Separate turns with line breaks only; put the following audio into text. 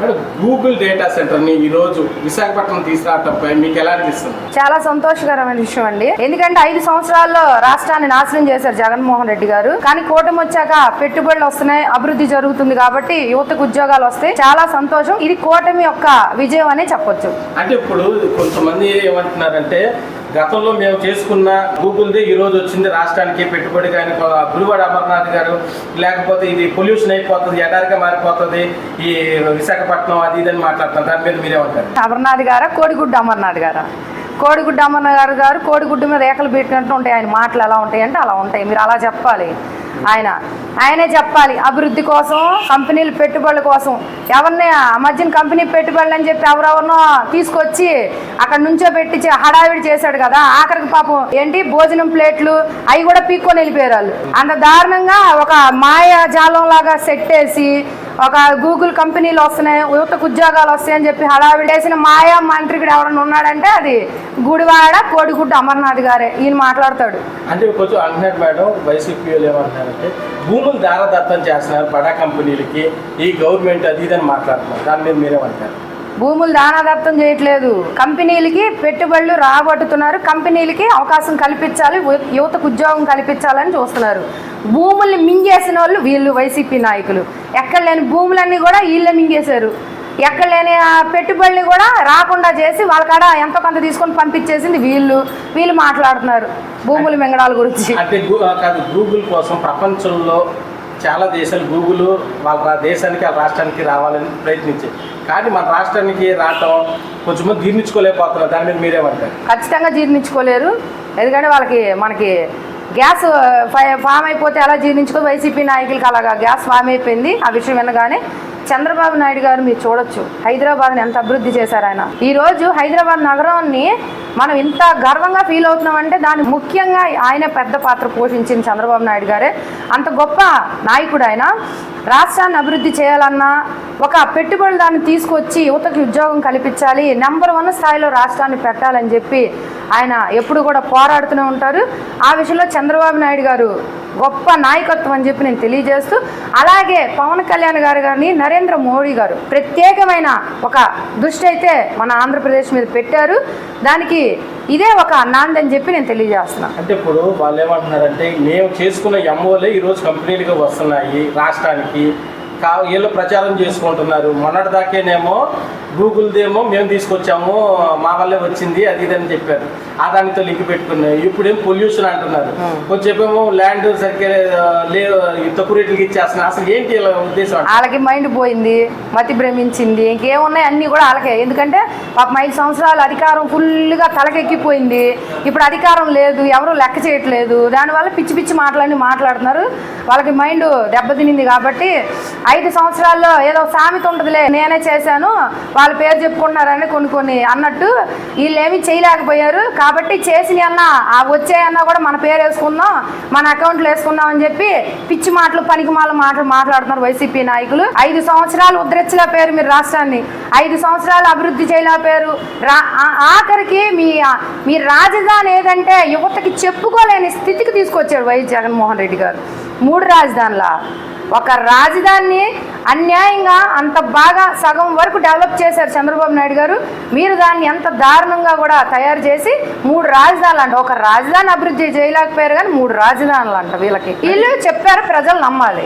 Madam Google data సెంటర్ని ఈ రోజు విశాఖపట్నం తీసుకురావడంపై మీకు ఎలా అనిపిస్తుంది?
చాలా సంతోషకరమైన విషయం అండి. ఎందుకంటే ఐదు సంవత్సరాల్లో రాష్ట్రాన్ని నాశనం చేశారు జగన్మోహన్ రెడ్డి గారు. కానీ కూటమి వచ్చాక పెట్టుబడులు వస్తున్నాయి అభివృద్ధి జరుగుతుంది కాబట్టి యువతకు ఉద్యోగాలు వస్తాయి. చాలా సంతోషం. ఇది కూటమి యొక్క విజయం అనే చెప్పొచ్చు.
అంటే ఇప్పుడు కొంతమంది ఏమంటున్నారంటే గతంలో మేము చేసుకున్న గూగుల్ది ఈరోజు వచ్చింది రాష్ట్రానికి పెట్టుబడి కానీ గురువాడ అమర్నాథ్ గారు లేకపోతే ఇది పొల్యూషన్ అయిపోతుంది ఎడారిగా మారిపోతుంది ఈ విశాఖపట్నం అది ఇది అని మాట్లాడుతున్నారు. దాని మీద మీరేమంటారు?
అమర్నాథ్ గారా కోడిగుడ్డు అమర్నాథ్ గారా? కోడిగుడ్డు అమ్మన్న గారు గారు కోడిగుడ్డు మీద రేఖలు పెట్టినట్టు ఉంటాయి. ఆయన మాటలు ఎలా ఉంటాయి అంటే అలా ఉంటాయి. మీరు అలా చెప్పాలి. ఆయన ఆయనే చెప్పాలి. అభివృద్ధి కోసం కంపెనీలు పెట్టుబడుల కోసం. ఎవరిని ఆ మధ్యన కంపెనీ పెట్టుబడులు అని చెప్పి ఎవరెవరినో తీసుకొచ్చి అక్కడ నుంచో పెట్టి హడావిడి చేశాడు కదా. ఆఖరికి పాపం ఏంటి? భోజనం ప్లేట్లు అవి కూడా పీక్కొని వెళ్ళిపోయారు వాళ్ళు. అంత దారుణంగా ఒక మాయాజాలం లాగా సెట్ వేసి ఒక గూగుల్ కంపెనీలు వస్తున్నాయి యువతకు ఉద్యోగాలు వస్తాయని చెప్పి హడావిడి వేసిన మాయా మంత్రికుడు ఎవరైనా ఉన్నాడంటే అది గుడివాడ కోడిగుడ్డు అమర్నాథ్ గారే. ఈయన మాట్లాడతాడు.
అంటే కొంచెం అంటున్నారు మేడం వైసీపీలు ఏమంటున్నారంటే భూములు దారదత్తం చేస్తున్నారు బడా కంపెనీలకి ఈ గవర్నమెంట్ అది ఇది అని మాట్లాడుతున్నారు. దాని మీద మీరేమంటారు?
భూములు దానాదత్తం చేయట్లేదు. కంపెనీలకి పెట్టుబడులు రాబట్టుతున్నారు. కంపెనీలకి అవకాశం కల్పించాలి యువతకు ఉద్యోగం కల్పించాలని చూస్తున్నారు. భూముల్ని మింగేసిన వాళ్ళు వీళ్ళు వైసీపీ నాయకులు. ఎక్కడ లేని భూములన్నీ కూడా వీళ్ళే మింగేశారు. ఎక్కడ లేని ఆ పెట్టుబడులు కూడా రాకుండా చేసి వాళ్ళ కాడ ఎంతో కొంత తీసుకొని పంపించేసింది వీళ్ళు. వీళ్ళు మాట్లాడుతున్నారు భూముల మింగడాల గురించి.
అంటే గూగుల్ కోసం ప్రపంచంలో చాలా దేశాలు గూగుల్ వాళ్ళ దేశానికి వాళ్ళ రాష్ట్రానికి రావాలని ప్రయత్నించాయి. కానీ మన రాష్ట్రానికి రావటం కొంచెం జీర్ణించుకోలేకపోతున్నారు. దాని మీద మీరేమంటారు?
ఖచ్చితంగా జీర్ణించుకోలేరు. ఎందుకంటే వాళ్ళకి మనకి గ్యాస్ ఫై- ఫామ్ అయిపోతే ఎలా జీర్ణించుకో వైసీపీ నాయకులకి అలాగా గ్యాస్ ఫామ్ అయిపోయింది. ఆ విషయం వినగానే చంద్రబాబు నాయుడు గారు మీరు చూడొచ్చు. హైదరాబాద్ని ఎంత అభివృద్ధి చేశారు ఆయన. ఈ రోజు హైదరాబాద్ నగరాన్ని మనం ఇంత గర్వంగా ఫీల్ అవుతున్నాం అంటే దాని ముఖ్యంగా ఆయన పెద్ద పాత్ర పోషించింది చంద్రబాబు నాయుడు గారే. అంత గొప్ప నాయకుడు ఆయన. రాష్ట్రాన్ని అభివృద్ధి చేయాలన్నా ఒక పెట్టుబడి దాన్ని తీసుకొచ్చి యువతకి ఉద్యోగం కల్పించాలి నెంబర్ వన్ స్థాయిలో రాష్ట్రాన్ని పెట్టాలని చెప్పి ఆయన ఎప్పుడు కూడా పోరాడుతూనే ఉంటారు. ఆ విషయంలో చంద్రబాబు నాయుడు గారు గొప్ప నాయకత్వం అని చెప్పి నేను తెలియజేస్తూ అలాగే పవన్ కళ్యాణ్ గారు కానీ నరేంద్ర నరేంద్ర మోడీ గారు ప్రత్యేకమైన ఒక దృష్టి అయితే మన ఆంధ్రప్రదేశ్ మీద పెట్టారు. దానికి ఇదే ఒక అన్నాంది అని చెప్పి నేను తెలియజేస్తున్నాను
అంటే ఇప్పుడు వాళ్ళు ఏమంటున్నారంటే మేము చేసుకున్న ఎంఓలే ఈరోజు కంపెనీలుగా వస్తున్నాయి రాష్ట్రానికి. కా వీళ్ళు ప్రచారం చేసుకుంటున్నారు. మొన్నటి దాకేనేమో గూగుల్దేమో మేము తీసుకొచ్చాము మా వల్లే వచ్చింది అది ఇది అని చెప్పారు. ఆ దానితో లింక్ పెట్టుకున్నాయి. ఇప్పుడేం పొల్యూషన్ అంటున్నారు. కొంచెం చెప్పేమో ల్యాండ్ సరిగ్గా తక్కువ రేట్లకి ఇచ్చేస్తున్నారు. అసలు ఏంటి ఉద్దేశం?
వాళ్ళకి మైండ్ పోయింది మతి భ్రమించింది ఇంకేమున్నాయి అన్నీ కూడా వాళ్ళకే. ఎందుకంటే పాపం ఐదు సంవత్సరాలు అధికారం ఫుల్గా తలకెక్కిపోయింది. ఇప్పుడు అధికారం లేదు ఎవరు లెక్క చేయట్లేదు. దానివల్ల పిచ్చి పిచ్చి మాటలన్నీ మాట్లాడుతున్నారు. వాళ్ళకి మైండ్ దెబ్బతినింది కాబట్టి ఐదు సంవత్సరాల్లో ఏదో సామెత ఉంటుందిలే నేనే చేశాను వాళ్ళ పేరు చెప్పుకుంటున్నారని కొన్ని కొన్ని అన్నట్టు వీళ్ళు ఏమీ చేయలేకపోయారు. కాబట్టి చేసిన అన్న ఆ వచ్చే అన్న కూడా మన పేరు వేసుకుందాం మన అకౌంట్లో వేసుకుందాం అని చెప్పి పిచ్చి మాటలు పనికిమాల మాటలు మాట్లాడుతున్నారు వైసీపీ నాయకులు. ఐదు సంవత్సరాలు ఉద్ధరించలే పేరు మీరు రాష్ట్రాన్ని. ఐదు సంవత్సరాలు అభివృద్ధి చేయలే రా ఆఖరికి మీ మీ రాజధాని ఏదంటే యువతకి చెప్పుకోలేని స్థితికి తీసుకొచ్చాడు వైఎస్ జగన్మోహన్ రెడ్డి గారు. మూడు రాజధానుల. ఒక రాజధానిని అన్యాయంగా అంత బాగా సగం వరకు డెవలప్ చేశారు చంద్రబాబు నాయుడు గారు. మీరు దాన్ని ఎంత దారుణంగా కూడా తయారు చేసి మూడు రాజధానులు అంట. ఒక రాజధాని అభివృద్ధి చేయలేకపోయారు కానీ మూడు రాజధానులు అంట వీళ్ళకి. వీళ్ళు చెప్పారు ప్రజలు నమ్మాలి.